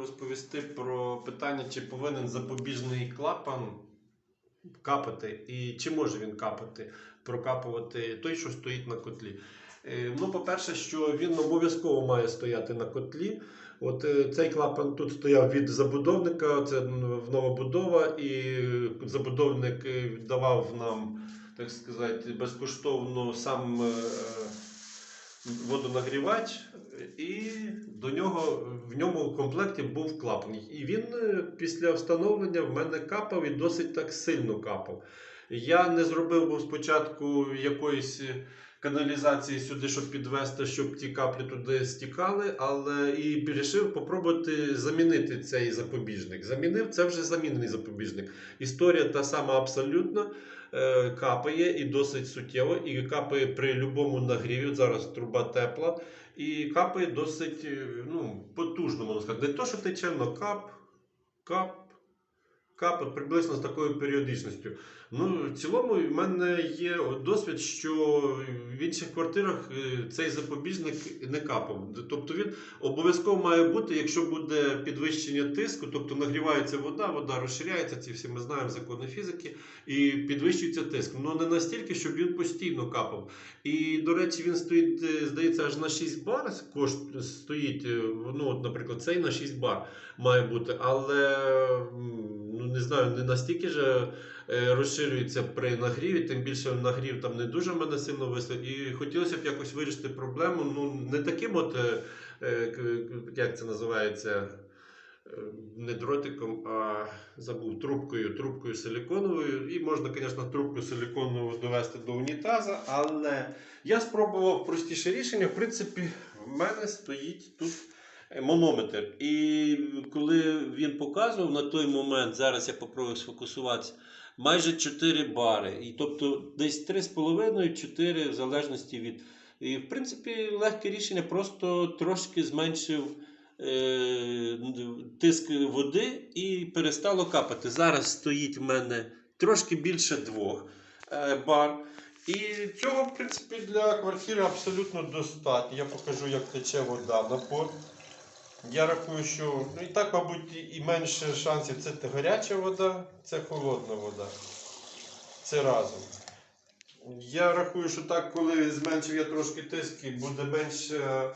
розповісти про питання, чи повинен запобіжний клапан капати, і чи може він капати, прокапувати той, що стоїть на котлі. Е, Ну, по-перше, що він обов'язково має стояти на котлі. От е, цей клапан тут стояв від забудовника, це новобудова, і забудовник е, давав нам, так сказати, безкоштовно сам водонагрівач, і до нього в ньому в комплекті був клапан. І він е, після встановлення в мене капав і досить так сильно капав. Я не зробив був спочатку якоїсь каналізації сюди, щоб підвести, щоб ті каплі туди стікали, але і вирішив попробувати замінити цей запобіжник. Замінив це вже замінений запобіжник. Історія та сама абсолютно. Е, Капає і досить суттєво, і капає при будь-якому нагріві. Зараз труба тепла, і капає досить е, ну, потужно, можна сказати. Не то, що тече, але кап, кап, кап, приблизно з такою періодичністю. Ну, в цілому, в мене є досвід, що в інших квартирах е, цей запобіжник не капав. Тобто він обов'язково має бути, якщо буде підвищення тиску, тобто нагрівається вода, вода розширяється, ці всі ми знаємо закони фізики, і підвищується тиск. Ну не настільки, щоб він постійно капав. І, до речі, він стоїть, е, здається, аж на 6 бар кошт стоїть. е, Ну, от, наприклад, цей на 6 бар має бути, але ну, не знаю, не настільки же е, розширюється при нагріві, тим більше нагрів там не дуже мене сильно висло. І хотілося б якось вирішити проблему. Ну, не таким от, е, е, як це називається, не дротиком, а забув трубкою, трубкою силіконовою. І можна, звісно, трубку силіконову довести до унітаза, але я спробував простіше рішення. В принципі, в мене стоїть тут манометр. І коли він показував на той момент, зараз я попробую сфокусуватися, майже 4 бари. І тобто десь 3,5-4 в залежності від. І, в принципі, легке рішення, просто трошки зменшив е, тиск води і перестало капати. Зараз стоїть в мене трошки більше 2 е, бар. І цього, в принципі, для квартири абсолютно достатньо. Я покажу, як тече вода на пор. Я рахую, що ну, і так, мабуть, і- менше шансів. Це гаряча вода, це холодна вода. Це разом. Я рахую, що так, коли зменшив я трошки тиск, буде менше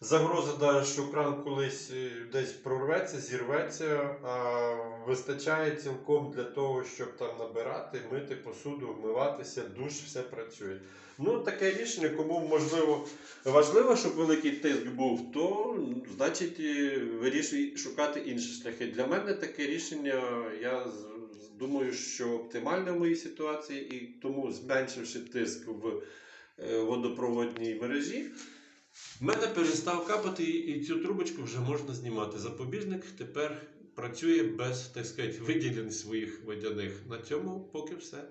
загроза, да, що кран колись е, десь прорветься, зірветься, а вистачає цілком для того, щоб там набирати, мити посуду, вмиватися, душ, все працює. Ну, таке рішення, кому можливо важливо, щоб великий тиск був, то значить е, вирішуй шукати інші шляхи. Для мене таке рішення, я думаю, що оптимальне в моїй ситуації, і тому зменшивши тиск в е, водопроводній мережі, в мене перестав капати, і цю трубочку вже можна знімати. Запобіжник тепер працює без, так сказати, виділень своїх водяних. На цьому поки все.